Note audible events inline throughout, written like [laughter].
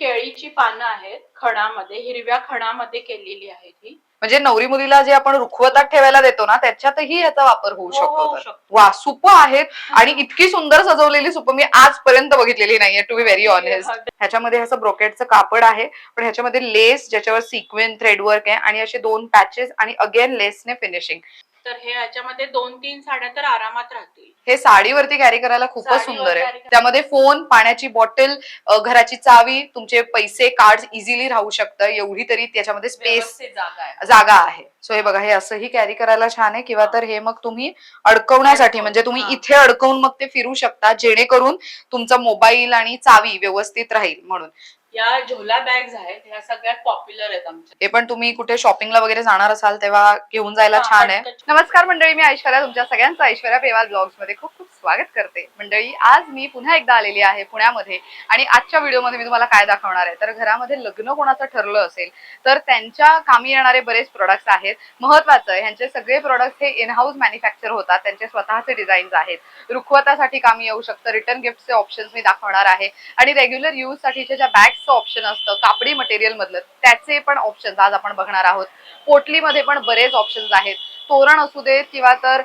केळीची पानं आहेत खणामध्ये हिरव्या खणामध्ये केलेली आहेत ही म्हणजे नवरी मुलीला जे आपण रुखवतात ठेवायला देतो ना त्याच्यातही याचा वापर होऊ हो, शकतो तर. शकतो. वा सुप आहेत आणि इतकी सुंदर सजवलेली सुप मी आजपर्यंत बघितलेली नाहीये टू बी व्हेरी ऑनेस्ट ह्याच्यामध्ये असं ब्रोकेटचं कापड आहे पण ह्याच्यामध्ये लेस ज्याच्यावर सिक्वेन थ्रेडवर्क आहे आणि असे दोन पॅचेस आणि अगेन लेसने फिनिशिंग तर हे याच्यामध्ये दोन तीन साड्या तर आरामात राहतील. हे साडीवरती कॅरी करायला खूपच साडीवर सुंदर carry आहे करायला. त्यामध्ये फोन पाण्याची बॉटल घराची चावी तुमचे पैसे कार्ड इझिली राहू शकतं. एवढी तरी त्याच्यामध्ये स्पेस व्यवस्थित जागा आहे. जागा आहे. सो हे बघा हे असंही कॅरी करायला छान आहे. किंवा तर हे मग तुम्ही अडकवण्यासाठी म्हणजे तुम्ही हा. इथे अडकवून मग ते फिरू शकता. जेणेकरून तुमचा मोबाईल आणि चावी व्यवस्थित राहील म्हणून. या झोला बॅग्स आहेत ह्या सगळ्यात पॉप्युलर आहेत आमच्या हे पण तुम्ही कुठे शॉपिंगला वगैरे जाणार असाल तेव्हा घेऊन जायला हा, छान आहे पटकन. नमस्कार मंडळी मी ऐश्वर्या तुमच्या सगळ्यांचं ऐश्वर्या पेवाल ब्लॉग्समध्ये खूप खूप स्वागत करते. मंडळी आज मी पुन्हा एकदा आलेली आहे पुण्यामध्ये आणि आजच्या व्हिडिओमध्ये मी तुम्हाला काय दाखवणार आहे? तर घरामध्ये लग्न कोणाचं ठरलं असेल तर त्यांच्या कामी येणारे बरेच प्रोडक्ट्स आहेत. महत्वाचं आहे ह्यांचे सगळे प्रोडक्ट्स हे इनहाऊस मॅन्युफॅक्चर होतात. त्यांचे स्वतःचे डिझाईन्स आहेत. रुखवतासाठी कामी येऊ शकतं. रिटर्न गिफ्टचे ऑप्शन्स मी दाखवणार आहे. आणि रेग्युलर यूज साठीच्या ज्या बॅग्सचं ऑप्शन असतं कापडी मटेरियल मधलं त्याचे पण ऑप्शन्स आज आपण बघणार आहोत. पोटलीमध्ये पण बरेच ऑप्शन्स आहेत. तोरण असू देत किंवा तर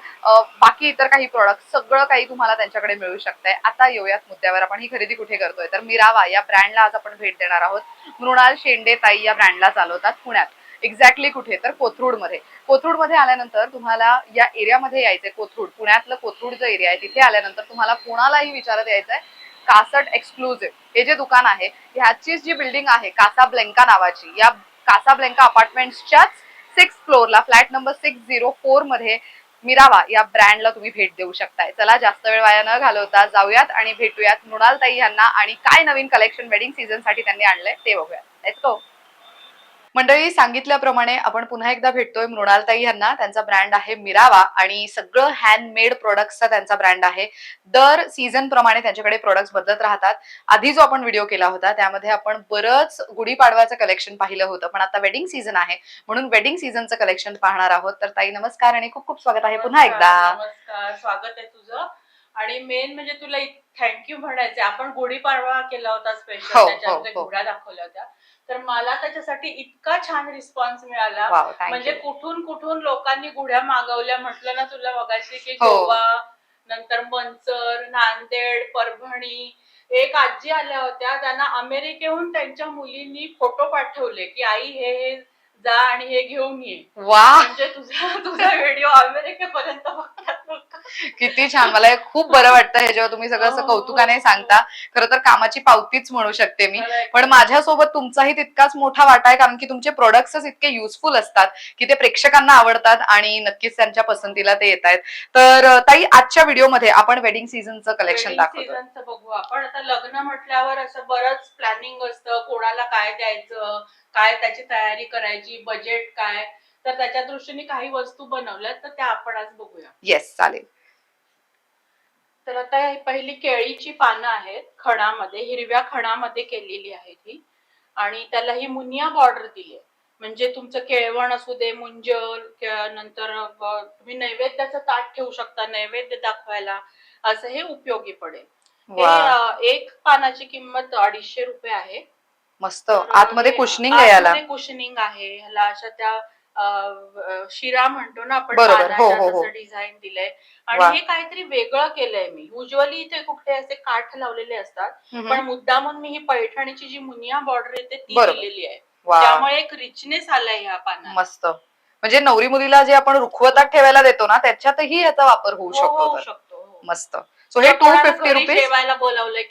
बाकी इतर काही प्रोडक्ट सगळं काही तुम्हाला त्यांच्याकडे मिळू शकतंय. आता येऊयात मुद्द्यावर. आपण ही खरेदी कुठे करतोय? तर मिरावा या ब्रँडला आज आपण भेट देणार आहोत. मृणाल शेंडे ताई या ब्रँडला चालवतात पुण्यात. एक्झॅक्टली कुठे? तर कोथरूडमध्ये. कोथरूडमध्ये आल्यानंतर तुम्हाला या एरियामध्ये यायचंय कोथरूड. पुण्यातलं कोथरूड जो एरिया आहे तिथे आल्यानंतर तुम्हाला कोणालाही विचारत यायचंय कासट एक्सक्लुझिव्ह हे जे दुकान आहे ह्याचीच जी बिल्डिंग आहे कासा ब्लेंका नावाची या कासा ब्लेंका अपार्टमेंटच्याच सिक्स फ्लोअरला फ्लॅट नंबर सिक्स झिरो फोरमध्ये मिरावा या ब्रँडला तुम्ही भेट देऊ शकताय. चला जास्त वेळ वाया न घालवता जाऊयात आणि भेटूयात मृणालताई यांना आणि काय नवीन कलेक्शन वेडिंग सीझनसाठी त्यांनी आणलंय ते बघूयात. लेट्स गो मंडळी सांगितल्याप्रमाणे आपण पुन्हा एकदा भेटतोय मृणालताई यांना. त्यांचा ब्रँड आहे मिरावा आणि सगळं हँडमेड प्रोडक्ट्सचा त्यांचा ब्रँड आहे. दर सीझन प्रमाणे त्यांच्याकडे प्रोडक्ट्स बदलत राहतात. आधी जो आपण व्हिडिओ केला होता त्यामध्ये आपण बरंच गुढीपाडव्याचं कलेक्शन पाहिलं होतं. पण आता वेडिंग सीझन आहे. म्हणून वेडिंग सीझनचं कलेक्शन पाहणार आहोत. तर ताई नमस्कार आणि खूप खूप स्वागत आहे पुन्हा एकदा. नमस्कार स्वागत आहे तुझं. आणि मेन म्हणजे तुला थँक्यू म्हणायचं आपण गुढीपाडवा केला होता हो, स्पेशल हो, त्याच्यामध्ये हो. गुढ्या दाखवल्या होत्या. तर मला त्याच्यासाठी इतका छान रिस्पॉन्स मिळाला. म्हणजे कुठून कुठून लोकांनी गुढ्या मागवल्या? म्हटलं ना तुला बघायची की हो. गोवा नंतर मंचर नांदेड परभणी एक आजी आल्या होत्या. त्यांना अमेरिकेहून त्यांच्या मुलींनी फोटो पाठवले की आई हे हे जा आणि हे घेऊन ये. वा म्हणजे तुझा तुझा व्हिडिओ अमेरिकेपर्यंत बघतात. किती छान. मला हे खूप बरं वाटतं हे जेव्हा तुम्ही सगळं असं हो, कौतुकाने हो, सांगता. खरं तर कामाची पावतीच म्हणू शकते मी. पण माझ्यासोबत तुमचाही तितकाच मोठा वाटा आहे कारण की तुमचे प्रोडक्ट्सच इतके युजफुल असतात की ते प्रेक्षकांना आवडतात आणि नक्कीच त्यांच्या पसंतीला ते येत आहेत तर ताई आजच्या व्हिडिओमध्ये आपण वेडिंग सीझनचं कलेक्शन दाखवतो बघू आपण. आता लग्न म्हटल्यावर असं बरंच प्लॅनिंग असतं. कोणाला काय द्यायचं? काय त्याची तयारी करायची? बजेट काय? तर त्याच्या दृष्टीने काही वस्तू बनवल्यात तर त्या आपण आज बघूया. येस चालेल. तर आता ही पहिली केळीची पानं आहेत खणामध्ये हिरव्या खणामध्ये केलेली आहेत ही आणि त्याला ही मुनिया बॉर्डर दिली आहे म्हणजे तुमचं केळवण असू दे मुंजल नंतर तुम्ही नैवेद्याचं ताट ठेवू शकता नैवेद्य दाखवायला. असं हे उपयोगी पडेल. हे एक पानाची किंमत अडीचशे रुपये आहे. मस्त. आतमध्ये कुशनिंग आहे याला. कुशनिंग आहे. ह्याला अशा त्या शिरा म्हणतो ना आपण बरोबर. हो, पानाच्या हो, हो. डिझाईन दिलंय. आणि हे काहीतरी वेगळं केलंय मी युजली इथे कुठे असे काठ लावलेले असतात. पण मुद्दामून मी ही पैठणीची जी मुनिया बॉर्डर येते ती. दिलेली आहे त्यामुळे एक रिचनेस आलाय ह्या पानात मस्त म्हणजे नवरी मुलीला जे आपण रुखवतात ठेवायला देतो ना त्याच्यातही याचा वापर होऊ शकतो. मस्त सो हे टू फिफ्टी रुपीज जेवायला बोलावलंय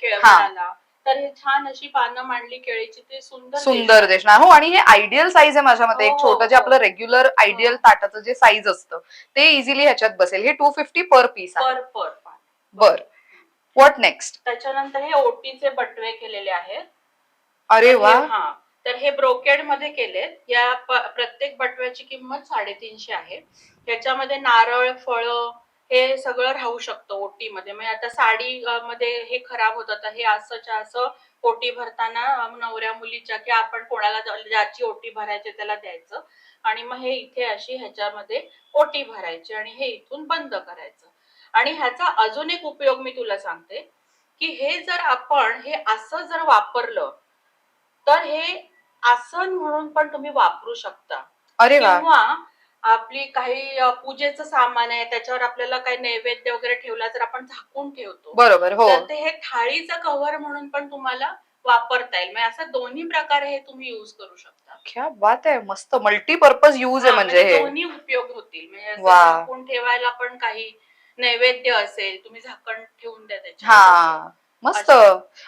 तर हे छान अशी पानं मांडली केळीची ते सुंदर सुंदर देशना हो आणि हे आयडियल साईज आहे माझ्या मते एक हो, छोटं जे हो. आपलं रेग्युलर आयडियल ताटाचं जे साईज असतं ते इझिली ह्याच्यात बसेल. हे two fifty per piece per per बर. व्हॉट नेक्स्ट त्याच्यानंतर हे ओटीचे बटवे केलेले आहेत. अरे वा. हे- तर हे ब्रोकेडमध्ये केलेत. या प्रत्येक बटव्याची किंमत साडेतीनशे आहे. याच्यामध्ये नारळ फळं हे सगळं राहू शकतं ओटीमध्ये. म्हणजे आता साडी मध्ये हे खराब होतं तर हे असंच्या असं ओटी भरताना नवऱ्या मुलीच्या की आपण कोणाला ज्याची ओटी भरायची त्याला द्यायचं. आणि मग हे इथे अशी ह्याच्यामध्ये ओटी भरायची आणि हे इथून बंद करायचं. आणि ह्याचा अजून एक उपयोग मी तुला सांगते की हे जर आपण हे असं जर वापरलं तर हे आसन म्हणून पण तुम्ही वापरू शकता. अरे किंवा आपली काही अ, पूजेचं सामान आहे त्याच्यावर आपल्याला काही नैवेद्य वगैरे ठेवला तर आपण झाकून ठेवतो. बरोबर हो. तर ते हे थाळीचं कव्हर म्हणून पण तुम्हाला वापरता येईल. म्हणजे असं दोन्ही प्रकारे हे तुम्ही युज करू शकता. क्या बात आहे मस्त मल्टीपर्पज यूज आहे हा, म्हणजे हे. दोन्ही उपयोग होतील. म्हणजे असं वा. झाकून ठेवायला पण काही नैवेद्य असेल तुम्ही झाकण ठेवून द्या त्याच्यावर हा. मस्त.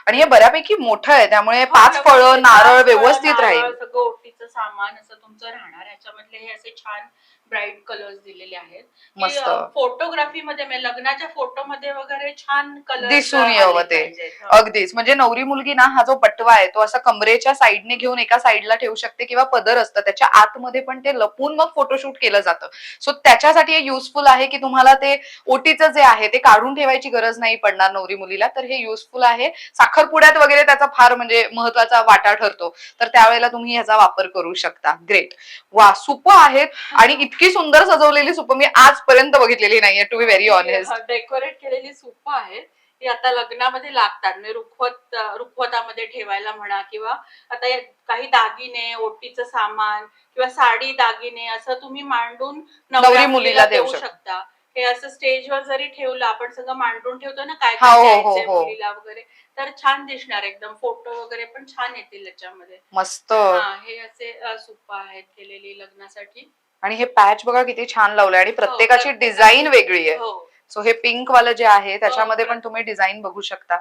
आणि हे बऱ्यापैकी मोठं आहे त्यामुळे हा, पाच फळं नारळ व्यवस्थित राहील सगळं ओटीचं सामान असं तुमचं राहणार ह्याच्यामधले हे असे छान ब्राईट कलर्स दिलेले आहेत. मस्त. फोटोग्राफी मध्ये म्हणजे लग्नाच्या फोटो मध्ये वगैरे छान कलर दिसून यावं ते. अगदीच. म्हणजे नवरी मुलगी ना हा जो बटवा आहे तो असा कमरेच्या साईडने घेऊन एका साईडला ठेवू शकते किंवा पदर असतं. त्याच्या आतमध्ये पण ते लपून मग फोटोशूट केलं जातं. सो त्याच्यासाठी हे युजफुल आहे की तुम्हाला ते ओटीचं जे आहे ते काढून ठेवायची गरज नाही पडणार नवरी मुलीला. तर हे युजफुल आहे. साखरपुड्यात वगैरे त्याचा फार म्हणजे महत्त्वाचा वाटा ठरतो. तर त्यावेळेला तुम्ही ह्याचा वापर करू शकता. ग्रेट वा सुप आहेत. आणि इतकी सुंदर सजवलेली सुप मी आजपर्यंत बघितलेली नाहीये to be very honest decorate केलेली सूप आहेत ती आता लग्नामध्ये लागतात म्हणजे रुखवत रुखवतामध्ये ठेवायला म्हणा किंवा आता काही दागिने ओटीचं सामान किंवा साडी दागिने असं तुम्ही मांडून नवरी मुलीला देऊ शकता. हे असं स्टेजवर जरी ठेवलं आपण सगळं मांडून ठेवतो ना काय हा, काय हो, द्यायचंय हो. मुलीला वगैरे तर छान दिसणार एकदम. फोटो वगैरे पण छान येतील त्याच्यामध्ये मस्त. हा असे अ, सूप आहेत केलेली लग्नासाठी. आणि हे पॅच बघा किती छान लावलंय आणि प्रत्येकाची प्रत्येकाची- डिझाईन वेगळी आहे. हो. सो हे पिंक वालं जे आहे त्याच्यामध्ये पण तुम्ही डिझाईन बघू शकता.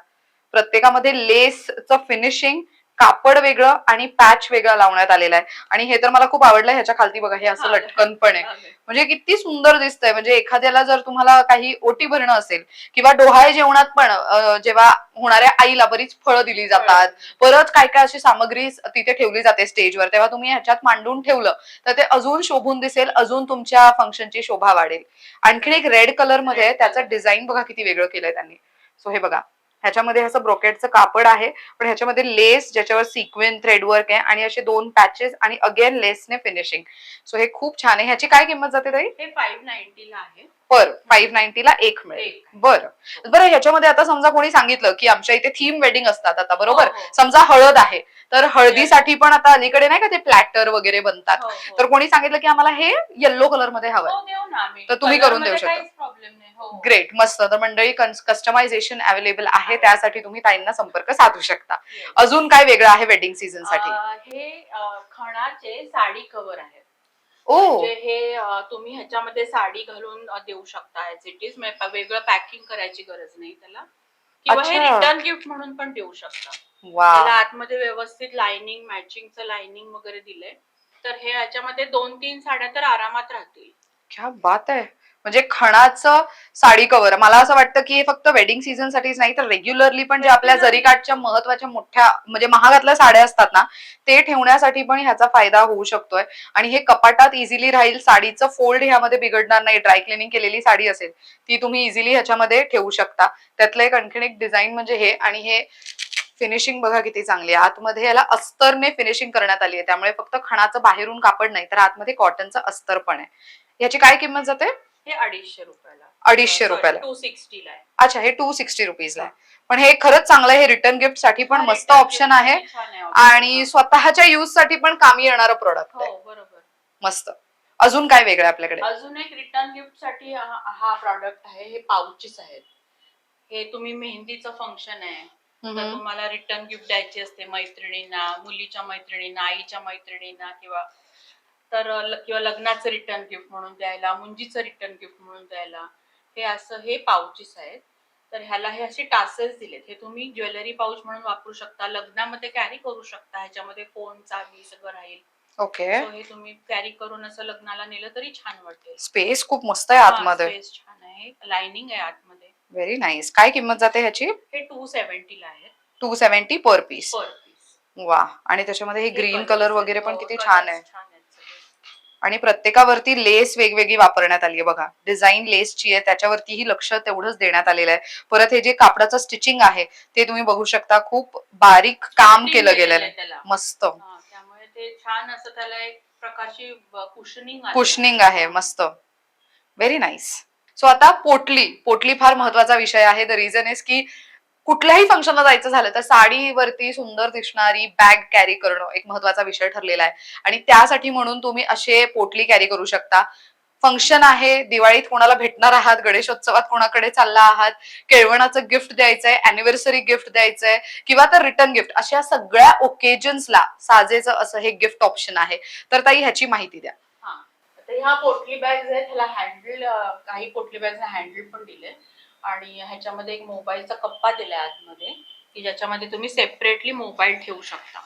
प्रत्येकामध्ये लेसचं फिनिशिंग कापड वेगळं आणि पॅच वेगळा लावण्यात आलेला आहे. आणि हे तर मला खूप आवडलं ह्याच्या खालती बघा हे असं. लटकन पण आहे. म्हणजे किती सुंदर दिसतंय. म्हणजे एखाद्याला जर तुम्हाला काही ओटी भरणं असेल किंवा डोहाळे जेवणात पण जेव्हा होणाऱ्या आईला बरीच फळं दिली जातात परत काय काय अशी सामग्री तिथे ठेवली जाते स्टेजवर तेव्हा तुम्ही ह्याच्यात मांडून ठेवलं तर ते अजून शोभून दिसेल अजून तुमच्या फंक्शनची शोभा वाढेल. आणखीन एक रेड कलरमध्ये त्याचं. डिझाईन बघा किती वेगळं केलंय त्यांनी. सो हे बघा. ह्याच्यामध्ये असं ब्रोकेटचं कापड आहे पण ह्याच्यामध्ये लेस ज्याच्यावर सिक्वेन थ्रेडवर्क आहे आणि असे दोन पॅचेस आणि अगेन लेसने फिनिशिंग सो हे खूप छान आहे. ह्याची काय किंमत जाते ताई? हे फाईव्ह नाईन्टीला आहे. पर फाईव्ह नाईन्टीला एक मिळेल. बरं. बरं ह्याच्यामध्ये आता समजा कोणी सांगितलं की आमच्या इथे थीम वेडिंग असतात आता बरोबर? हो, हो. समजा हळद आहे तर हळदीसाठी पण आता अलीकडे नाही का ते प्लॅटर वगैरे बनतात. हो. तर कोणी सांगितलं की आम्हाला हे येल्लो कलरमध्ये हवंय. तर तुम्ही करून देऊ शकता. ग्रेट मस्त. तर मंडळी कस्टमायझेशन अवेलेबल आहे. त्यासाठी तुम्ही ताईंना संपर्क साधू शकता. अजून काय वेगळं आहे वेडिंग सीझनसाठी? हे खणाचे साडी कव्हर आहेत ओ. म्हणजे हे अं, तुम्ही ह्याच्यामध्ये साडी घालून अं, देऊ शकता ऍज इट इज वेगळं पॅकिंग करायची गरज नाही त्याला. किंवा हे अच्छा. रिटर्न गिफ्ट म्हणून पण देऊ शकता. वा त्याला आतमध्ये व्यवस्थित लाइनिंग मॅचिंगचं लाइनिंग वगैरे दिलंय. तर हे ह्याच्यामध्ये दोन तीन साड्या तर आरामात राहतील. क्या बात आहे. म्हणजे खणाचं साडी कव्हर मला असं वाटतं की हे फक्त वेडिंग सीझन साठीच नाही तर रेग्युलरली पण जे आपल्या. जरीकाठच्या महत्त्वाच्या मोठ्या म्हणजे महागातल्या साड्या असतात ना ते ठेवण्यासाठी पण ह्याचा फायदा होऊ शकतोय. आणि हे कपाटात इझिली राहील साडीचं फोल्ड ह्यामध्ये बिघडणार नाही. ड्राय क्लिनिंग केलेली साडी असेल ती तुम्ही इझिली ह्याच्यामध्ये ठेवू शकता. त्यातलं एक आणखीन एक डिझाईन म्हणजे हे आणि हे फिनिशिंग बघा किती चांगली आहे. आतमध्ये याला अस्तरने फिनिशिंग करण्यात आली आहे. त्यामुळे फक्त खणाचं बाहेरून कापड नाही तर आतमध्ये कॉटनचं अस्तर पण आहे. याची काय किंमत जाते? हे अडीचशे रुपयाला. अडीचशे रुपयाला. टू सिक्स्टीला आहे. अच्छा हे टू सिक्स्टी रुपीजला आहे. पण हे खरंच चांगलं आहे. हे रिटर्न गिफ्टसाठी पण हा, मस्त ऑप्शन आहे. आणि स्वतःच्या यूजसाठी पण कामी येणारं प्रोडक्ट आहे. हो बरोबर. मस्त. अजून काय वेगळं आपल्याकडे? अजून एक रिटर्न गिफ्टसाठी हा हा प्रॉडक्ट आहे. हे पाउचेस आहेत. हे तुम्ही मेहंदीचं फंक्शन आहे. तर. तुम्हाला रिटर्न गिफ्ट द्यायची असते मैत्रिणींना मुलीच्या मैत्रिणींना आईच्या मैत्रिणींना किंवा तर किंवा लग्नाचं रिटर्न गिफ्ट म्हणून द्यायला मुंजीचं रिटर्न गिफ्ट म्हणून द्यायला हे असं हे पाउचेस आहेत. तर ह्याला हे असे टासेस दिलेत. हे तुम्ही ज्वेलरी पाऊच म्हणून वापरू शकता. लग्नामध्ये कॅरी करू शकता. ह्याच्यामध्ये फोन चावी सगळं राहील. ओके हे तुम्ही कॅरी करून असं लग्नाला नेलं तरी छान वाटेल. स्पेस खूप मस्त आहे आतमध्ये. स्पेस छान आहे. लाइनिंग आहे आतमध्ये. व्हेरी नाईस काय किंमत जाते ह्याची? हे टू सेव्हन्टीला आहे. Two seventy per piece per piece वा आणि त्याच्यामध्ये हे ग्रीन कलर वगैरे पण किती हो, छान आहे. आणि प्रत्येकावरती लेस वेगवेगळी वापरण्यात आली आहे. बघा डिझाईन लेसची आहे त्याच्यावरतीही लक्ष तेवढंच देण्यात आलेलं आहे. परत हे जे कापडाचं स्टिचिंग आहे ते तुम्ही बघू शकता खूप बारीक काम केलं गेलेलं आहे. मस्त. त्यामुळे ते छान असं त्याला एक प्रकारची कुशनिंग कुशनिंग आहे. मस्त. व्हेरी नाईस सो आता पोटली. पोटली फार महत्त्वाचा विषय आहे. द रिझन इज की कुठल्याही फंक्शनला जायचं झालं तर साडीवरती सुंदर दिसणारी बॅग कॅरी करणं एक महत्त्वाचा विषय ठरलेला आहे. आणि त्यासाठी म्हणून तुम्ही असे पोटली कॅरी करू शकता. फंक्शन आहे दिवाळीत कोणाला भेटणार आहात गणेशोत्सवात कोणाकडे चालला आहात केळवणाचं गिफ्ट द्यायचंय अॅनिव्हर्सरी गिफ्ट द्यायचंय किंवा तर रिटर्न गिफ्ट अशा सगळ्या ओकेजन्सला साजेचं असं हे गिफ्ट ऑप्शन आहे. तर ताई ह्याची माहिती द्या. ह्या पोटली बॅग्स आहेत ह्याला हँडल काही पोटली बॅग्सना हँडल पण दिले आणि ह्याच्यामध्ये एक मोबाईलचा कप्पा दिलाय आतमध्ये की ज्याच्यामध्ये तुम्ही सेपरेटली मोबाईल ठेवू शकता.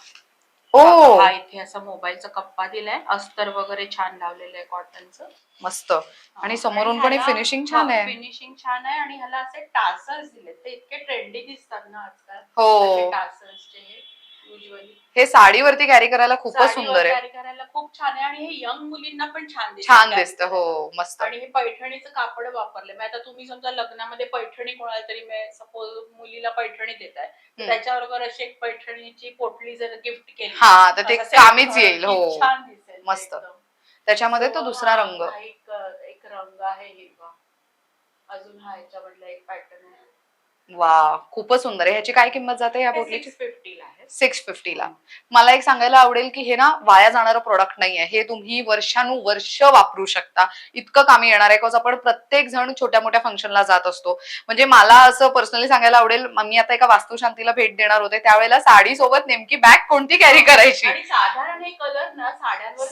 ओ! हा इथे असा मोबाईलचा कप्पा दिलाय. अस्तर वगैरे छान लावलेलं आहे कॉटनचं मस्त. आणि समोरून पण finishing छान आहे. फिनिशिंग छान आहे आणि ह्याला असे टासर्स दिले ते इतके ट्रेंडी दिसतात ना आजकाल. हो. टासर्सचे हे युजली हे साडीवरती कॅरी करायला खूपच सुंदर आहे. कॅरी करायला खूप छान आहे आणि हे यंग मुलींना पण छान दिसतं छान carry दिसतं करायला. हो मस्त. आणि हे पैठणीचं कापड वापरले मग आता तुम्ही समजा लग्नामध्ये पैठणी कोणाला तरी सपोज मुलीला पैठणी देत आहे हम्म. त्याच्याबरोबर अशी एक पैठणीची पोटली जर गिफ्ट केली हा तर ते असं कामीच येईल हो. छान दिसेल मस्त. एकदम. त्याच्यामध्ये तो दुसरा हा- रंग. हा एक एक रंग आहे हिरवा अजून हा याच्यामधला एक पॅटर्न आहे. वा खूपच सुंदर आहे. ह्याची काय किंमत जाते या पोटलीची? सिक्स फिफ्टीला आहे. सिक्स फिफ्टीला मला एक सांगायला आवडेल की हे ना वाया जाणारं प्रोडक्ट नाहीये. हे तुम्ही वर्षानुवर्ष वापरू शकता. इतकं कामी येणार आहे. बिकॉज आपण प्रत्येक जण छोट्या मोठ्या फंक्शनला जात असतो. म्हणजे मला असं पर्सनली सांगायला आवडेल म- आता एका वास्तुशांतीला भेट देणार होते. त्यावेळेला साडी सोबत नेमकी बॅग कोणती कॅरी करायची? साधारण हे कलर ना साड्यांवर.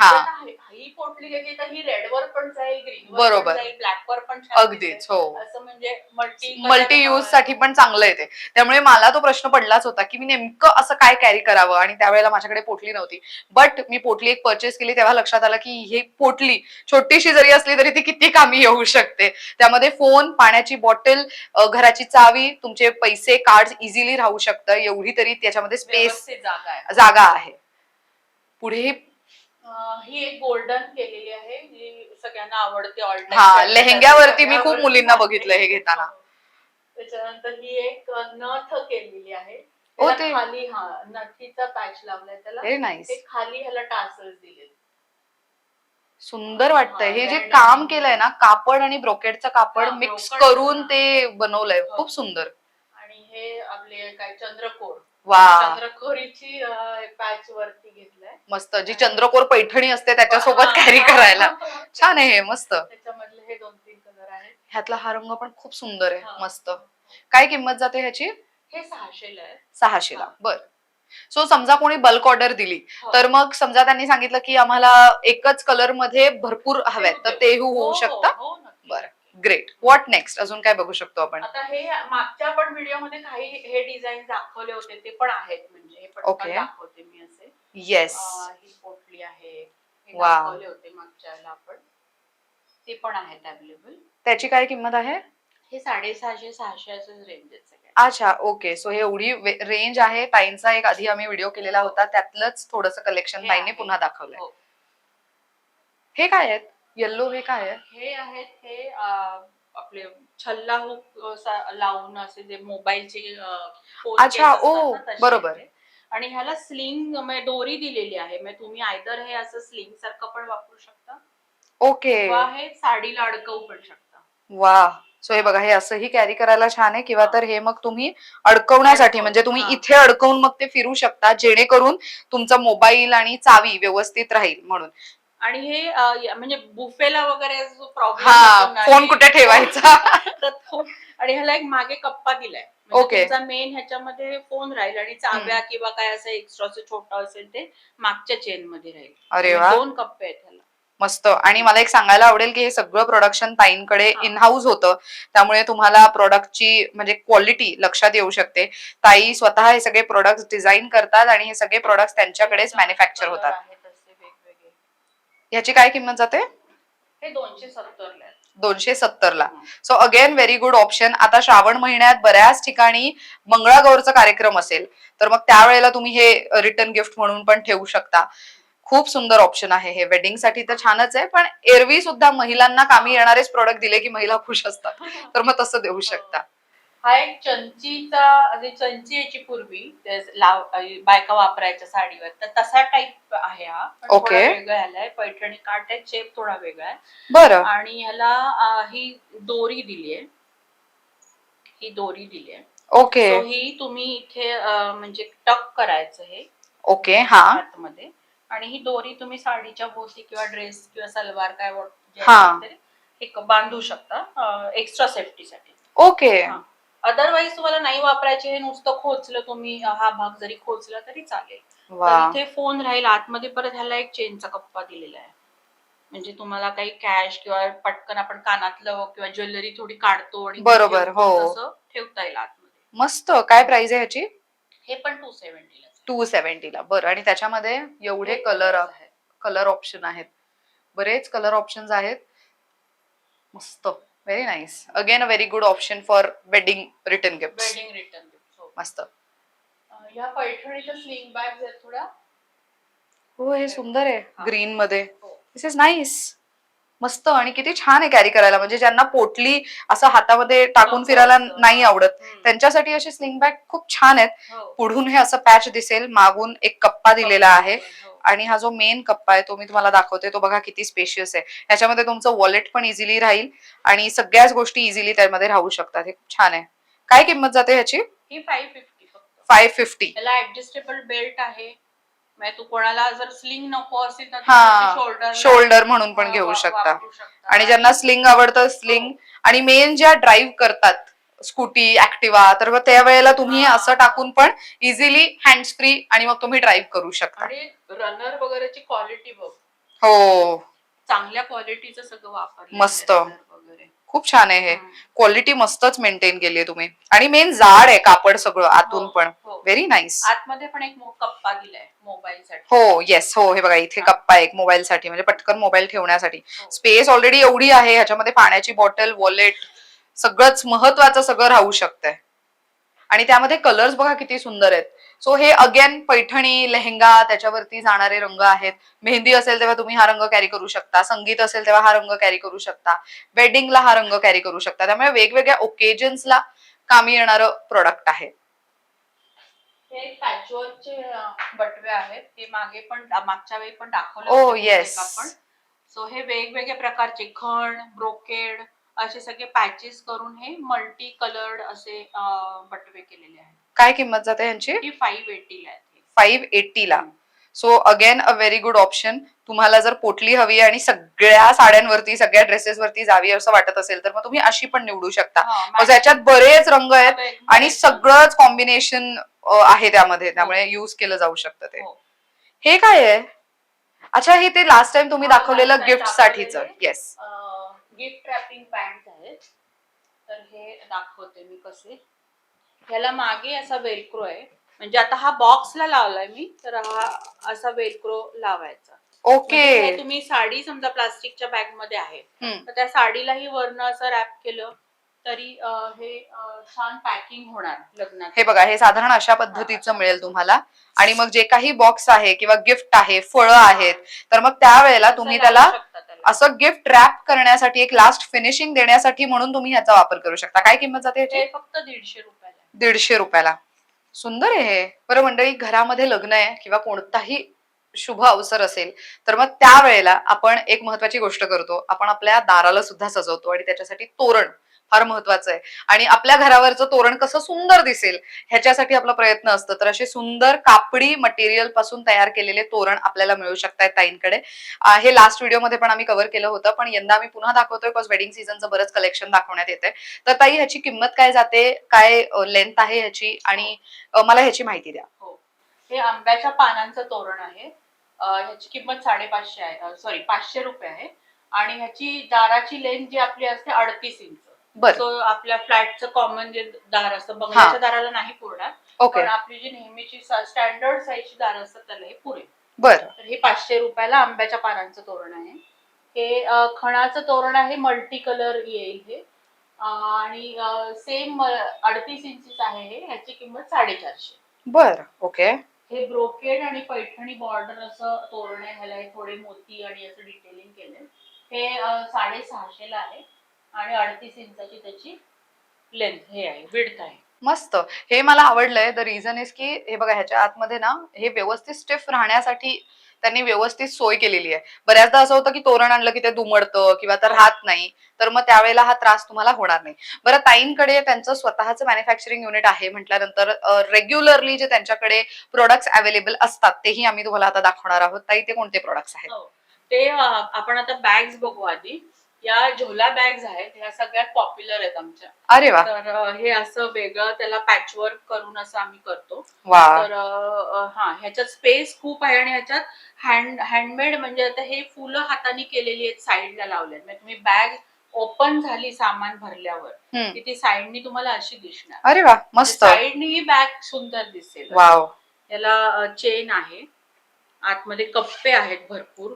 हा. ही- ही पोटली तर ही पण जाईल ग्रीन बरोबर. पण अगदीच. हो. असं म्हणजे मल्टी मल्टी यूजसाठी पण चांगलं आहे ते. त्यामुळे मला तो प्रश्न पडलाच होता की मी नेमकं असं काय कॅरी करावं? आणि त्यावेळेला माझ्याकडे पोटली नव्हती. बट मी पोटली एक परचेस केली तेव्हा लक्षात आलं की ही पोटली छोटीशी जरी असली तरी ती किती कामी येऊ शकते. त्यामध्ये फोन पाण्याची बॉटल घराची चावी तुमचे पैसे कार्ड इझिली राहू शकतं. एवढी तरी त्याच्यामध्ये स्पेस जागा आहे. पुढे ही एक गोल्डन केलेली आहे. जी सगळ्यांना आवडते ऑल हा, लेहेंग्यावरती मी खूप मुलींना बघितलं हे घेताना. त्याच्यानंतर ही एक नथ केलेली आहे. त्याला ते- खाली हा नथीचा पॅच लावलाय त्याला. व्हेरी नाईस ते खाली ह्याला टासल्स दिले सुंदर वाटतंय. हे जे हा, काम केलंय ना कापड आणि ब्रोकेडचं कापड हा, मिक्स. करून ते बनवलंय. हो. खूप सुंदर. आणि हे आपले काय चंद्रकोर. वा. चंद्रकोरीची पॅच वरती घेतलाय. मस्त. जी चंद्रकोर पैठणी असते त्याच्यासोबत कॅरी करायला. छान आहे हे मस्त. त्याच्यामधले हे दोन तीन कलर आहेत. ह्यातला हा रंग पण खूप सुंदर आहे. हा. मस्त. काय किंमत जाते ह्याची? हे सहाशेला आहे सहाशेला. बर. सो समजा कोणी बल्क ऑर्डर दिली हो. तर मग समजा त्यांनी सांगितलं की आम्हाला एकच कलरमध्ये भरपूर हव्यात तर ते हो, होऊ हो, शकतं? हो, नक्की, बरं. नक्की. ग्रेट व्हॉट नेक्स्ट अजून काय बघू शकतो आपण? आता हे मागच्या पण व्हिडिओमध्ये काही हे डिझाईन दाखवले होते ते पण आहेत म्हणजे. हे पटकन Okay. दाखवते मी असे. येस अं, ही पोटली आहे. हे Wow. दाखवले होते मागच्या वेळेला आपण. ते पण आहेत अवेलेबल त्याची काय किंमत आहे? हे साडेसहाशे सहाशे असं रेंज आहेत सगळ्या अच्छा ओके. सो हे एवढी रेंज आहे. ताईंचा एक आधी आम्ही व्हिडिओ केलेला होता. त्यातलंच थोडस कलेक्शन ताईंनी. पुन्हा दाखवलंय. हो. हे काय आहेत? येल्लो हे काय आहे हे आहेत हे अं, आपले छल्ला हुक लावून असे जे मोबाईलचे अच्छा, ओ, बरोबर. आणि ह्याला स्लिंग म्हणजे दोरी दिलेली आहे. म्हणजे तुम्ही आयदर हे असं स्लिंग सारखं पण वापरू शकता ओके. किंवा हे साडीला अडकवू पण शकता. वा सो हे बघा हे असंही कॅरी करायला छान आहे. किंवा तर हे मग तुम्ही अडकवण्यासाठी म्हणजे तुम्ही. इथे अडकवून मग ते फिरू शकता जेणेकरून तुमचा मोबाईल आणि चावी व्यवस्थित राहील म्हणून. आणि हे म्हणजे बुफेला वगैरे जो हा प्रॉब्लेम फोन कुठे ठेवायचा? [laughs] आणि ह्याला एक मागे कप्पा दिलाय. म्हणजे Okay. तुमचा मेन ह्याच्यामध्ये फोन राहील आणि चाव्या किंवा काय असं एक्स्ट्राचं छोटं असेल ते मागच्या चेन मध्ये राहील. अरे म्हणजे दोन कप्पे आहेत ह्याला. मस्त. आणि मला एक सांगायला आवडेल की हे सगळं प्रोडक्शन ताईंकडे. इन हाऊस होतं. त्यामुळे तुम्हाला प्रोडक्टची म्हणजे क्वालिटी लक्षात येऊ शकते. ताई स्वतः हे सगळे प्रोडक्ट डिझाईन करतात आणि हे सगळे प्रोडक्ट त्यांच्याकडेच मॅन्युफॅक्चर होतात. ह्याची काय किंमत जाते? हे दोनशे सत्तर ला. So again very good option आता श्रावण महिन्यात बऱ्याच ठिकाणी मंगळागौरचा कार्यक्रम असेल. तर मग त्यावेळेला तुम्ही हे रिटर्न गिफ्ट म्हणून पण ठेवू शकता. खूप सुंदर ऑप्शन आहे. हे वेडिंगसाठी तर छानच आहे पण एरवी सुद्धा महिलांना कामी येणारेच प्रोडक्ट दिले की महिला खुश असतात. तर मग तसं देऊ शकता. [laughs] हा एक चंचीचा चंची याची पूर्वी बायका वापरायच्या साडीवर. तर तसा टाईप आहे हा Okay. वेगळा आलाय. पैठणी काट आहे शेप थोडा वेगळा आहे. बरं. आणि ह्याला ही दोरी दिली आहे ही दोरी दिली आहे ओके ही तुम्ही इथे म्हणजे टक करायचं हे. ओके हा. आतमध्ये आणि ही दोरी तुम्ही साडीच्या भोवती किंवा ड्रेस किंवा सलवार काय हा. एक बांधू शकता एक्स्ट्रा सेफ्टीसाठी ओके. हा. अदरवाईज तुम्हाला नाही वापरायचे हे नुसतं खोचलं तुम्ही अं, हा भाग जरी खोचला तरी चालेल. वा. तर इथे फोन राहील आतमध्ये परत ह्याला एक चेनचा कप्पा दिलेला आहे. म्हणजे तुम्हाला काही कॅश किंवा पटकन आपण कानातलं किंवा ज्वेलरी थोडी काढतो आणि बरोबर, ठेवतो, हो. तसं ठेवता येईल आतमध्ये. मस्त काय प्राइस आहे ह्याची? हे पण टू सेव्हन्टीला टू सेव्हन्टीला बरं आणि त्याच्यामध्ये एवढे कलर कलर ऑप्शन आहेत. बरेच कलर ऑप्शन्स आहेत. मस्त. Very nice again a very good option for wedding return gift wedding return मस्त. ह्या पैठणीच्या स्लिंग बॅग आहेत थोड्या. हो हे सुंदर आहे. ग्रीन मध्ये. दिस इज नाईस मस्त आणि किती छान आहे कॅरी करायला. म्हणजे ज्यांना पोटली असं हातामध्ये टाकून नको फिरायला असतं. नाही आवडत. त्यांच्यासाठी अशी स्लिंग बॅग खूप छान आहेत. हो. पुढून हे असं पॅच दिसेल मागून एक कप्पा दिलेला आहे हो. आणि हा जो मेन कप्पा आहे तो मी तुम्हाला दाखवते. तो बघा किती स्पेशियस आहे. ह्याच्यामध्ये तुमचं वॉलेट पण इझिली राहील आणि सगळ्याच गोष्टी इझिली त्यामध्ये राहू शकतात. हे खूप छान आहे. काय किंमत जाते ह्याची? ही five fifty five fifty adjustable belt आहे. म्हणजे तू कोणाला जर स्लिंग नको असेल तर हा, शोल्डर शोल्डर म्हणून पण घेऊ शकता. आणि ज्यांना स्लिंग आवडतं स्लिंग आणि मेन ज्या ड्राईव्ह करतात स्कूटी ऍक्टिवा तर मग त्यावेळेला तुम्ही हा. असं टाकून पण इझिली हँड्स फ्री आणि मग तुम्ही ड्राईव्ह करू शकता. आणि रनर वगैरेची क्वालिटी बघ. हो. चांगल्या क्वालिटीचं सगळं वापर मस्त. वगैरे. खूप छान आहे हे. क्वालिटी मस्तच मेंटेन केली आहे तुम्ही आणि मेन जाड आहे कापड सगळं आतून हो, पण हो. व्हेरी नाईस आतमध्ये पण एक मो- कप्पा दिलाय मोबाईल साठी हो येस हो हे बघा इथे हा. कप्पा एक मोबाईल साठी म्हणजे पटकन मोबाईल ठेवण्यासाठी हो. स्पेस ऑलरेडी एवढी आहे ह्याच्यामध्ये पाण्याची बॉटल वॉलेट सगळंच महत्वाचं सगळं राहू शकतंय आणि त्यामध्ये कलर्स बघा किती सुंदर आहेत सो हे अगेन पैठणी लेहंगा त्याच्यावरती जाणारे रंग आहेत. मेहंदी असेल तेव्हा तुम्ही हा रंग कॅरी करू शकता. संगीत असेल तेव्हा हा रंग कॅरी करू शकता. वेडिंगला हा रंग कॅरी करू शकता. त्यामुळे वेगवेगळ्या ओकेजन्सला कामी येणारं प्रोडक्ट आहे. हे पॅचवर्कचे बटवे आहेत. हे मागे पण मागच्या वेळी पण दाखवले Oh, yes. बहुतेक आपण सो हे वेगवेगळ्या प्रकारचे खण ब्रोकेड असे सगळे पॅचेस करून हे मल्टी कलर्ड असे अं, बटवे केलेले आहेत. काय किंमत जाते यांची? ही फाईव्ह एटीला हे. Five एट्टीला so again a very good option तुम्हाला जर पोटली हवी आणि सगळ्या साड्यांवरती सगळ्या ड्रेसेस वरती जावी असं वाटत असेल तर मग तुम्ही अशी पण निवडू शकता. हा, मग त्याच्यात बरेच रंग आहेत आणि सगळंच कॉम्बिनेशन आहे त्यामध्ये. त्यामुळे युज केलं जाऊ शकतं ते. हो. हे काय आहे? अच्छा हे ते लास्ट टाइम तुम्ही हा, दाखवलेलं last time गिफ्ट साठीच. दाखवलेले. येस गिफ्ट रॅपिंग पॅन्ट आहेत. तर हे दाखवते मी कसे. ह्याला मागे असा वेलक्रो आहे. म्हणजे आता हा बॉक्सला लावलाय मी तर हा असा वेलक्रो लावायचा. ओके. म्हणजे तुम्ही साडी समजा प्लास्टिकच्या बॅगमध्ये आहे हम्म. तर त्या साडीलाही वरनं असं रॅप केलं तरी अं, हे अं, छान पॅकिंग होणार लग्नात. हे बघा हे साधारण अशा पद्धतीचं मिळेल तुम्हाला. आणि मग जे काही बॉक्स आहे किंवा गिफ्ट आहे फळं आहेत तर मग त्यावेळेला तुम्ही त्याला असं गिफ्ट रॅप करण्यासाठी एक लास्ट फिनिशिंग देण्यासाठी म्हणून तुम्ही ह्याचा वापर करू शकता. काय किंमत जाते ह्याची हे फक्त दीडशे रुपयाला. आहे. दीडशे रुपयाला. सुंदर आहे हे. बरं मंडळी घरामध्ये लग्न आहे किंवा कोणताही शुभ अवसर असेल तर मग त्यावेळेला आपण एक महत्वाची गोष्ट करतो. आपण आपल्या दाराला सुद्धा सजवतो आणि त्याच्यासाठी तोरण फार महत्वाचं आहे. आणि आपल्या घरावरचं तोरण कसं सुंदर दिसेल ह्याच्यासाठी आपला प्रयत्न असतो. तर असे सुंदर कापडी मटेरियलपासून तयार केलेले तोरण आपल्याला मिळू शकतात ताईंकडे. हे लास्ट व्हिडिओमध्ये पण आम्ही कव्हर केलं होतं पण यंदा आम्ही पुन्हा दाखवतोय बिकॉज वेडिंग सीझनचं बरंच कलेक्शन दाखवण्यात येते तर ताई ह्याची किंमत काय जाते? काय लेंथ आहे ह्याची? आणि मला ह्याची माहिती द्या. हो. हे आंब्याच्या पानांचं तोरण आहे. ह्याची किंमत साडेपाचशे आहे. सॉरी पाचशे रुपये आहे. आणि ह्याची दाराची लेंथ जी आपली असते अडतीस इंच. बरं. सो आपल्या फ्लॅटचं कॉमन जे दार असतं बंगल्याच्या दाराला नाही पुरणार. ओके. पण आपली जी नेहमीची स्टँडर्ड साईजची दार असतात त्याला हे पुरेल. बरं. तर हे पाचशे रुपयाला आंब्याच्या पानांचं तोरण आहे. हे अं, खणाचं तोरण आहे मल्टी कलर येईल हे. अं, आणि सेम अडतीस इंचीच आहे हे ह्याची किंमत साडेचारशे. बरं ओके. हे ब्रोकेड आणि पैठणी बॉर्डर असं तोरण आहे ह्याला हे थोडे मोती आणि असं डिटेलिंग केलंय. हे अं, साडेसहाशेला आहे. आणि अडतीस इंचाची त्याची लेंथ हे आहे विड्थ आहे. मस्त. हे मला आवडलंय. द रिझन इज की हे बघा ह्याच्या आतमध्ये ना हे व्यवस्थित स्टिफ राहण्यासाठी त्यांनी व्यवस्थित सोय केलेली आहे. बऱ्याचदा असं होतं की तोरण आणलं की ते दुमडतं किंवा तर राहत नाही तर मग त्यावेळेला हा त्रास तुम्हाला होणार नाही. बरं ताईंकडे त्यांचं स्वतःचं मॅन्युफॅक्चरिंग युनिट आहे म्हटल्यानंतर रेग्युलरली जे त्यांच्याकडे प्रोडक्ट्स अवेलेबल असतात तेही आम्ही तुम्हाला आता दाखवणार आहोत. ताई ते कोणते प्रोडक्ट्स आहेत? हो. ते आपण आता बॅग्स बघू आधी. या झोला बॅग्स आहेत ह्या सगळ्यात पॉप्युलर आहेत आमच्या. अरे वा. तर अं, हे असं वेगळं त्याला पॅचवर्क करून असं आम्ही करतो. वा. तर अं, हा ह्याच्यात स्पेस खूप आहे आणि ह्याच्यात हँड हँडमेड म्हणजे आता हे फुलं हाताने केलेली आहेत साईडला लावलेत. म्हणजे तुम्ही बॅग ओपन झाली सामान भरल्यावर हम्म. की ती साईडनी तुम्हाला अशी दिसणार. अरे वा मस्त. साईडनी ही बॅग सुंदर दिसेल. वाव. याला चेन आहे. आतमध्ये कप्पे आहेत भरपूर.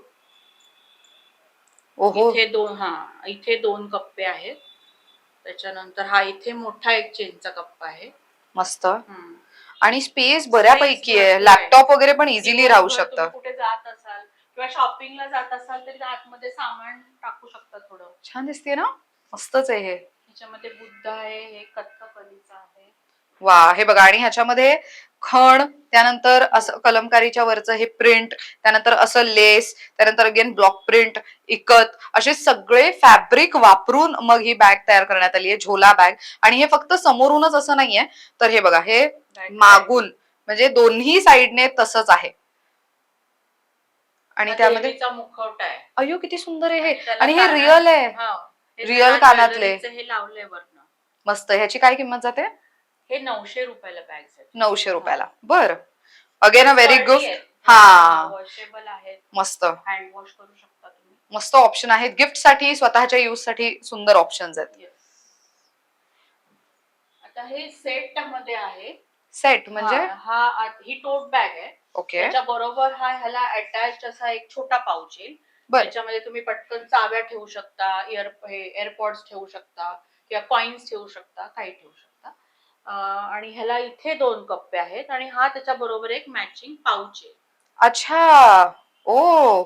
ओहो. इथे दोन हा इथे दोन कप्पे आहेत. त्याच्यानंतर हा इथे मोठा एक चेनचा कप्पा आहे. मस्त. हम्म. आणि स्पेस बऱ्यापैकी आहे. लॅपटॉप वगैरे पण इझिली राहू दिवसभर शकतं. तुम्ही कुठे जात असाल किंवा शॉपिंगला जात असाल तरी आतमध्ये सामान टाकू शकता थोडं. छान दिसते ना? मस्तच आहे हे. ह्याच्यामध्ये बुद्ध आहे हे कथ्थकलीचं आहे. वा हे बघा आणि ह्याच्यामध्ये खण त्यानंतर असं कलमकारीच्या वरचं हे प्रिंट त्यानंतर असं लेस त्यानंतर अगेन ब्लॉक प्रिंट इकत असे सगळे फॅब्रिक वापरून मग ही बॅग तयार करण्यात आली आहे झोला बॅग आणि हे फक्त समोरूनच असं नाहीये तर हे बघा हे मागून म्हणजे दोन्ही साईडने तसंच आहे. आणि हा त्यामध्ये मुखवटा आहे. अयो किती सुंदर आहे हे. आणि हे रिअल आहे. कानात कानातले. हे वरनं. मस्त ह्याची काय किंमत जाते? हे नऊशे रुपयाला बॅग नऊशे रुपयाला. बर. अगेन अ व्हेरी गुड हा. वॉशेबल आहेत. मस्त. हँड वॉश करू शकता तुम्ही. मस्त ऑप्शन आहेत. गिफ्टसाठी स्वतःच्या यूजसाठी सुंदर ऑप्शन्स आहेत. आता हे सेटमध्ये आहे. सेट म्हणजे? हा हा टोट बॅग आहे. ओके त्याच्या बरोबर हा ह्याला अटॅच असा एक छोटा पाऊच येईल. बर. त्याच्यामध्ये तुम्ही पटकन चाव्या ठेवू शकता इयर हे एअरपॉड्स ठेवू शकता किंवा कॉइन्स ठेवू शकता काही ठेवू शकता. आणि ह्याला इथे दोन कप्पे आहेत आणि हा त्याच्या बरोबर एक मॅचिंग पाऊच आहे अच्छा ओ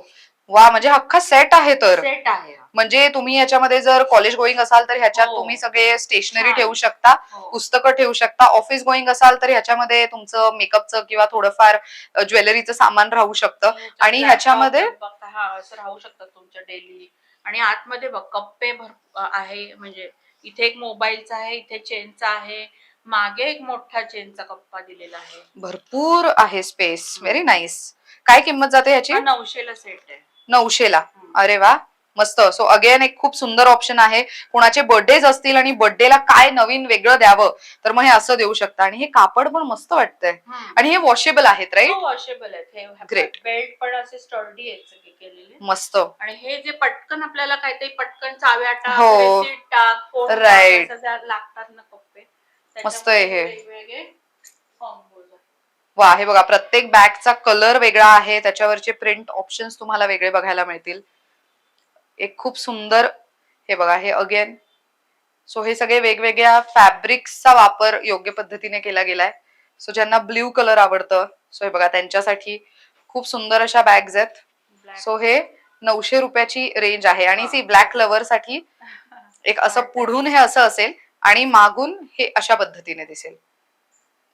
वा म्हणजे अख्खा सेट आहे तर सेट आहे हा. म्हणजे तुम्ही याच्यामध्ये जर कॉलेज गोईंग असाल तर ह्याच्यात हो. तुम्ही सगळे स्टेशनरी. ठेवू शकता हो. पुस्तकं ठेवू शकता ऑफिस गोईंग असाल तर ह्याच्यामध्ये तुमचं मेकअपचं किंवा थोडंफार ज्वेलरीचं सामान राहू शकतं ह्याच्यात आणि laptop ह्याच्यामध्ये- बघता, हा असं राहू शकतात तुमच्या डेली आणि आतमध्ये बघ कप्पे भर आहे म्हणजे इथे एक मोबाईलचा आहे इथे चेनचा आहे मागे एक मोठा चेनचा कप्पा दिलेला आहे. भरपूर आहे स्पेस व्हेरी नाईस काय किंमत जाते ह्याची हा नऊशेला सेट आहे. नऊशेला. अरे वा मस्त. सो अगेन एक खूप सुंदर ऑप्शन आहे. कुणाचे बर्थडेज असतील आणि बर्थडेला काय नवीन वेगळं द्यावं तर मग हे असं देऊ शकता. आणि हे कापड पण मस्त वाटतंय. आणि हे वॉशेबल आहेत राईट वॉशेबल आहेत. हे Great. बेल्ट पण असे स्टर्डी आहेत सगळे केलेले. मस्त. आणि हे जे पटकन आपल्याला काहीतरी पटकन चाव्या टाक हो. receipt टाक phone टाक, Right. असं ज्या लागतात ना मस्त आहे हे. वेगवेगळे. वा हे बघा प्रत्येक बॅगचा कलर वेगळा आहे. त्याच्यावरचे प्रिंट ऑप्शन्स तुम्हाला वेगळे बघायला मिळतील. एक खूप सुंदर हे बघा हे अगेन सो हे सगळे वेगवेगळ्या फॅब्रिक्सचा वापर योग्य पद्धतीने केला गेलाय. सो ज्यांना ब्ल्यू कलर आवडतं सो हे बघा त्यांच्यासाठी खूप सुंदर अशा बॅग्स आहेत. सो हे नऊशे रुपयाची रेंज आहे. आणि सी ब्लॅक लवर साठी एक असं पुढून हे असं असेल आणि मागून हे अशा पद्धतीने दिसेल.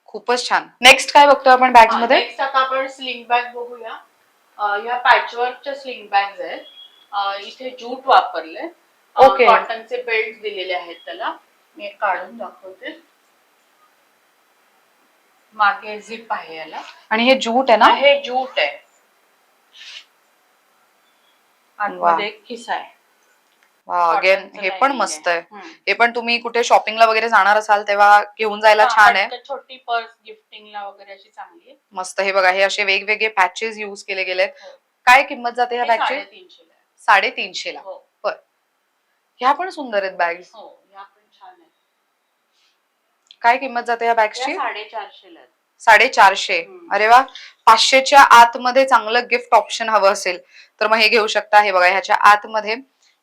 खूपच छान. नेक्स्ट काय बघतो आपण बॅग्समध्ये? नेक्स्ट आता आपण स्लिंग बॅग बघूया. ह्या पॅचवर्कच्या स्लिंग बॅग्स आहेत. इथे जूट वापरले. Okay. कॉटनचे बेल्ट दिलेले आहेत त्याला. मी काढून दाखवते. मागे झिप आहे याला. आणि हे जूट आहे ना? हे जूट आहे. आतमध्ये एक खिसा आहे. अगेन हे पण मस्त आहे. हे पण तुम्ही कुठे शॉपिंगला वगैरे जाणार असाल तेव्हा घेऊन जायला छान आहे. छोटी पर्स गिफ्टिंगला वगैरे अशी चांगली आहे. मस्त हे बघा हे असे वेगवेगळे पॅचेस युज केले गेलेत. हो. काय किंमत जाते ह्या हे बॅगची साडेतीनशेला आहे. साडेतीनशेला हो. ह्या पण सुंदर आहेत बॅग्स हो ह्या पण छान आहेत. काय किंमत जाते ह्या बॅगची साडेचारशेला आहेत. साडेचारशे. हम्म. अरे वा. पाचशेच्या आतमध्ये चांगलं गिफ्ट ऑप्शन हवं असेल तर मग हे घेऊ शकता. हे बघा ह्याच्या आतमध्ये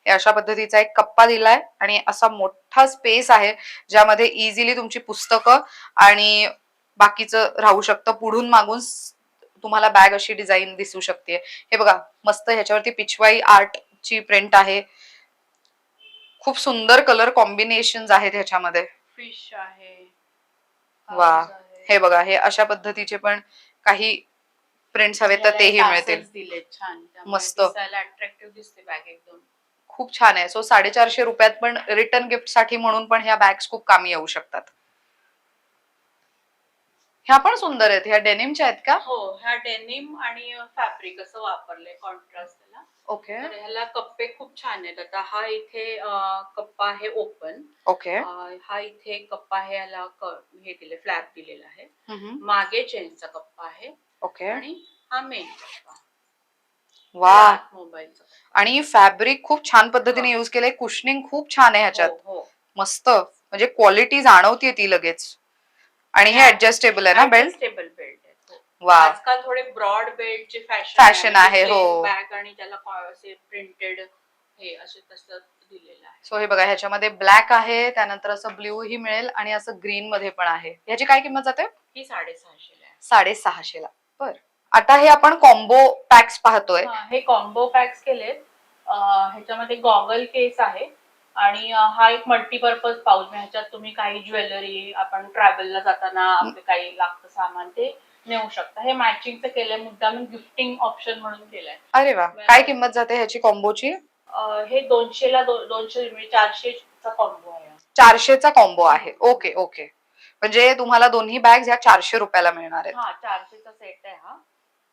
हे अशा पद्धतीचा एक कप्पा दिलाय आणि असा मोठा स्पेस आहे ज्यामध्ये इझिली तुमची पुस्तकं आणि बाकीचं राहू शकतं. पुढून मागून तुम्हाला बॅग अशी डिझाईन दिसू शकते. हे बघा मस्त ह्याच्यावरती पिछवाई आर्ट ची प्रिंट आहे. खूप सुंदर कलर कॉम्बिनेशन आहेत ह्याच्यामध्ये. फिश आहे. वा. हे बघा हे अशा पद्धतीचे पण काही प्रिंट्स हवे तर तेही मिळतील. मस्त. अट्रॅक्टिव्ह दिसते बॅग एकदम. खूप छान आहे. सो साडेचारशे रुपयात पण रिटर्न गिफ्टसाठी म्हणून पण ह्या बॅग्स खूप कामी येऊ शकतात. ह्या पण सुंदर आहेत. ह्या डेनिमच्या आहेत का? हो ह्या डेनिम आणि फॅब्रिक असं वापरलंय कॉन्ट्रास्ट ओके ह्याला कप्पे खूप छान आहेत. आता हा इथे कप्पा आहे ओपन ओके हा इथे कप्पा आहे याला क- हे दिले फ्लॅप दिलेला आहे. मागे चेनचा कप्पा आहे. ओके आणि हा मेन कप्पा. वा मोबाईलचा आणि फॅब्रिक खूप छान पद्धतीने युज केलंय. कुशनिंग खूप छान आहे ह्याच्यात. हो हो. मस्त. म्हणजे क्वालिटी जाणवतीये ती लगेच. आणि हे. ऍडजस्टेबल आहे ना बेल्ट आहे, हो. वा आजकाल थोडे ब्रॉड बेल्ट चे फॅशन Fashion आहे, हो. बॅग आणि त्याला प्रिंटेड हे असे तसं दिलेलं आहे. सो हे बघा ह्याच्यामध्ये ब्लॅक आहे त्यानंतर असं ब्ल्यू ही मिळेल आणि असं ग्रीन मध्ये पण आहे. ह्याची काय किंमत जाते? ही साडेसहाशे आहे. साडेसहाशेला. बर. आता हे आपण कॉम्बो पॅक्स पाहतोय. हा, हे कॉम्बो पॅक्स केलेत. अं, ह्याच्यामध्ये गॉगल केस आहे. आणि अं, हा एक मल्टीपर्पज पाऊच ह्याच्यात तुम्ही काही ज्वेलरी आपण ट्रॅव्हलला जाताना आपले काही लागतं सामान ते नेऊ शकता. हे मॅचिंगचं केलंय. मुद्दाम गिफ्टिंग ऑप्शन म्हणून केलंय. अरे वा. काय किंमत जाते ह्याची कॉम्बोची अं, हे दोनशेला दो- दोनशे म्हणजे चारशेचा कॉम्बो आहे. चारशेचा कॉम्बो आहे. ओके ओके म्हणजे तुम्हाला दोन्ही बॅग ह्या चारशे रुपयाला मिळणार आहेत. हा चारशेचा सेट आहे हा.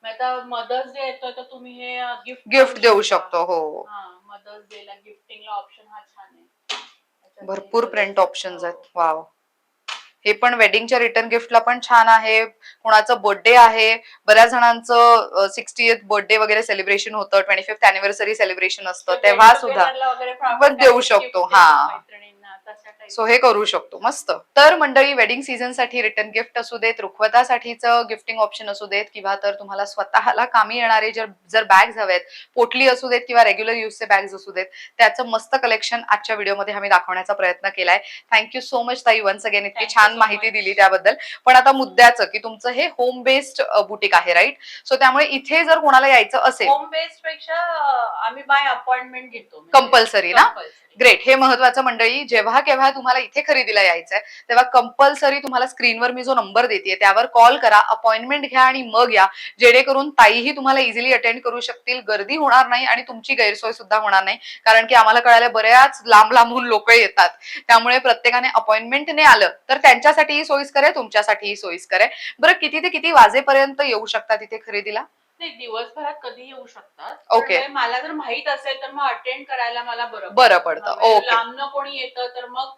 मग आता मदर्स डे येतोय तर तुम्ही हे गिफ्ट गिफ्ट देऊ शकतो. हो. हा मदर्स डे ला गिफ्टिंगला ऑप्शन हा छान आहे. त्याच्यात भरपूर हे प्रिंट ऑप्शन्स हो. आहेत. वाव हे पण वेडिंगच्या रिटर्न गिफ्टला पण छान आहे. कोणाचं बर्थडे आहे बऱ्याच जणांचं सिक्स्टी बर्थडे वगैरे सेलिब्रेशन होतं ट्वेंटी फिफ्थ अॅनिव्हर्सरी सेलिब्रेशन असतं तेव्हा सुद्धा पण आपण देऊ शकतो, हा. सो हे करू शकतो. मस्त. तर मंडळी वेडिंग सीझनसाठी रिटर्न गिफ्ट असू देत रुखवतासाठीचं गिफ्टिंग ऑप्शन असू देत किंवा तर तुम्हाला स्वतःला कामी येणारे जर जर बॅग्स हवेत पोटली असू देत किंवा रेग्युलर युजचे बॅग्स असू देत त्याचं मस्त कलेक्शन आजच्या व्हिडिओमध्ये आम्ही दाखवण्याचा प्रयत्न केलाय. थँक्यू सो मच ताई. वन्स अगेन इतकी छान माहिती. दिली त्याबद्दल. पण आता मुद्द्याचं की तुमचं हे होम बेस्ड बुटीक आहे राईट सो त्यामुळे इथे जर कोणाला यायचं असेल होम बेस्डपेक्षा आम्ही बाय अपॉइंटमेंट घेतो. कंपल्सरी ना? Compulsory. ग्रेट हे महत्वाचं मंडळी जेव्हा केव्हा तुम्हाला इथे खरेदीला यायचंय तेव्हा कंपल्सरी तुम्हाला स्क्रीनवर मी जो नंबर देते त्यावर कॉल करा अपॉइंटमेंट घ्या आणि मग या. जेणेकरून ताईही तुम्हाला इझिली अटेंड करू शकतील. गर्दी होणार नाही आणि तुमची गैरसोय सुद्धा होणार नाही. कारण की आम्हाला कळायला बऱ्याच लांब लांबून लोक येतात. त्यामुळे प्रत्येकाने अपॉइंटमेंटने आलं तर त्यांच्यासाठीही सोयीस्कर आहे तुमच्यासाठीही सोयीस्कर आहे. बरं किती ते किती वाजेपर्यंत येऊ शकतात इथे खरेदीला? नाही दिवसभरात कधी येऊ शकतात. Okay. पण मला जर माहीत असेल तर मग अटेंड करायला मला बरं बरं पडतं. म्हणजे ओके लांबनं कोणी येतं तर मग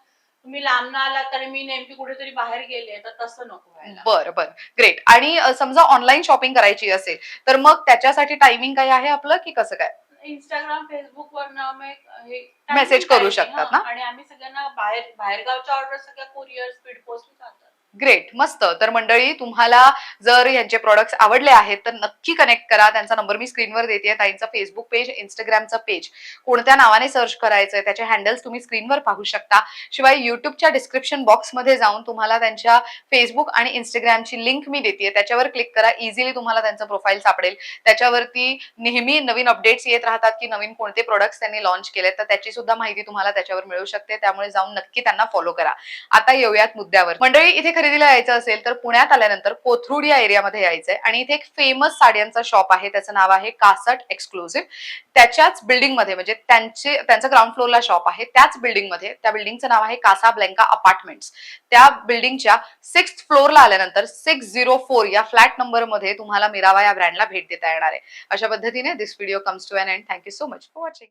तुम्ही लांबनं आला तर मी नेमकी कुठेतरी बाहेर गेले तर तसं नको व्हायला. बरं बरं. ग्रेट आणि अ, समजा ऑनलाईन शॉपिंग करायची असेल तर मग त्याच्यासाठी टायमिंग काय आहे आपलं की कसं काय? इंस्टाग्राम फेसबुक वर हे Message करू शकतात ना? आणि आम्ही सगळ्यांना बाहेर बाहेरगावच्या ऑर्डर सगळ्या कुरिअर स्पीड पोस्ट जातात. ग्रेट मस्त. तर मंडळी तुम्हाला जर यांचे प्रॉडक्ट्स आवडले आहेत तर नक्की कनेक्ट करा. त्यांचा नंबर मी स्क्रीनवर देते ताईंचं फेसबुक पेज इंस्टाग्रामचं पेज कोणत्या नावाने सर्च करायचंय त्याचे हँडल्स तुम्ही स्क्रीनवर पाहू शकता. शिवाय युट्यूबच्या डिस्क्रिप्शन बॉक्समध्ये जाऊन तुम्हाला त्यांच्या फेसबुक आणि इंस्टाग्रामची लिंक मी देते त्याच्यावर क्लिक करा. इझिली तुम्हाला त्यांचं प्रोफाईल सापडेल. त्याच्यावरती नेहमी नवीन अपडेट्स येत राहतात की नवीन कोणते प्रोडक्ट्स त्यांनी लॉन्च केले तर त्याची सुद्धा माहिती तुम्हाला त्याच्यावर मिळू शकते. त्यामुळे जाऊन नक्की त्यांना फॉलो करा. आता येऊयात मुद्द्यावर. मंडळी इथे खरेदीला यायचं असेल तर पुण्यात आल्यानंतर कोथरूड या एरियामध्ये यायचंय. आणि इथे एक फेमस साड्यांचा शॉप आहे. त्याचं नाव आहे कासट एक्सक्लुझिव्ह त्याच्याच बिल्डिंगमध्ये म्हणजे त्यांचे त्यांचं ग्राउंड फ्लोअरला शॉप आहे. त्याच बिल्डिंगमध्ये त्या बिल्डिंगचं नाव आहे कासा ब्लँका अपार्टमेंट्स. त्या बिल्डिंगच्या सिक्स फ्लोअरला आल्यानंतर सिक्स झिरो फोर या फ्लॅट नंबरमध्ये तुम्हाला मिरावा या ब्रँडला भेट देता येणार आहे. अशा पद्धतीने this video comes to an end thank you so much for watching